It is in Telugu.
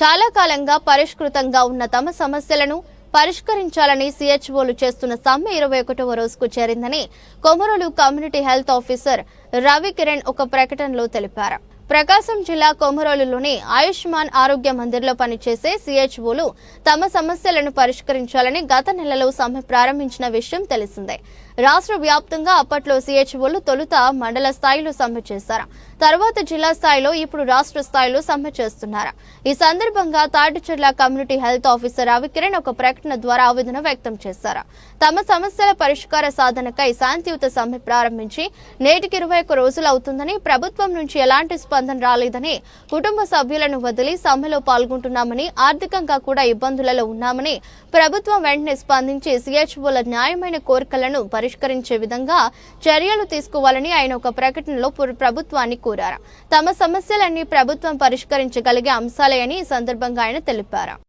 చాలా కాలంగా పరిష్కృతంగా ఉన్న తమ సమస్యలను పరిష్కరించాలని సిహెచ్ఓలు చేస్తున్న సమ్మె ఇరవై ఒకటవ రోజుకు చేరిందని కొమరలు community health officer Ravi Kiran ఒక ప్రకటనలో తెలిపారు. ప్రకాశం జిల్లా కొమరోలులోని ఆయుష్మాన్ ఆరోగ్య మందిర్లో పనిచేసే సిహెచ్ఓలు తమ సమస్యలను పరిష్కరించాలని గత నెలలో సమ్మె ప్రారంభించిన విషయం తెలిసిందే. రాష్ట్ర వ్యాప్తంగా అప్పట్లో సిహెచ్ఓలు తొలుత మండల స్థాయిలో సమ్మె చేశారు. తర్వాత జిల్లా స్థాయిలో ఇప్పుడు రాష్ట్ర స్థాయిలో సమ్మె చేస్తున్నారు. ఈ సందర్భంగా Tadicherla community health officer Ravikiran ఒక ప్రకటన ద్వారా ఆవేదన వ్యక్తం చేశారు. తమ సమస్యల పరిష్కార సాధనకై శాంతియుత సమ్మె ప్రారంభించి నేటికి ఇరవై ఒక్క రోజులు అవుతుందని ప్రభుత్వం నుంచి ఎలాంటి స్పందన రాలేదని కుటుంబ సభ్యులను వదిలి సమ్మెలో పాల్గొంటున్నామని ఆర్థికంగా కూడా ఇబ్బందులలో ఉన్నామని ప్రభుత్వం వెంటనే స్పందించి సిహెచ్ఓల న్యాయమైన కోరికలను పరిష్కరించే విధంగా చర్యలు తీసుకోవాలని ఆయన ఒక ప్రకటనలో ప్రభుత్వాన్ని కోరారు. తమ సమస్యలన్నీ ప్రభుత్వం పరిష్కరించగలిగే అంశాలే అని ఈ సందర్భంగా ఆయన తెలిపారు.